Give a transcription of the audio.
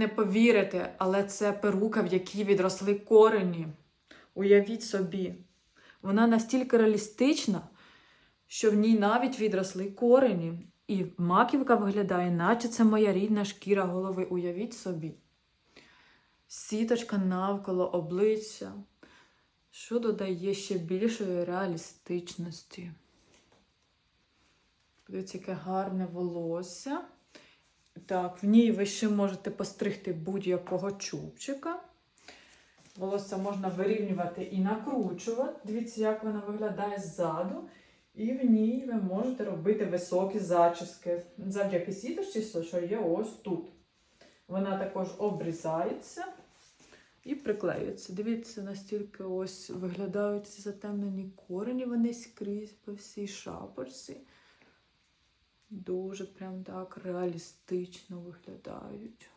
Не повірите, але це перука, в якій відросли корені. Уявіть собі, вона настільки реалістична, що в ній навіть відросли корені. І маківка виглядає, наче це моя рідна шкіра голови. Уявіть собі. Сіточка навколо обличчя, що додає ще більшої реалістичності. Подивіться, яке гарне волосся. Так, в ній ви ще можете постригти будь-якого чубчика. Волосся можна вирівнювати і накручувати. Дивіться, як вона виглядає ззаду. І в ній ви можете робити високі зачіски. Завдяки сіточці, що є ось тут. Вона також обрізається і приклеюється. Дивіться, настільки ось виглядають ці затемнені корені, вони скрізь по всій шапочці. Дуже прям так реалістично виглядають.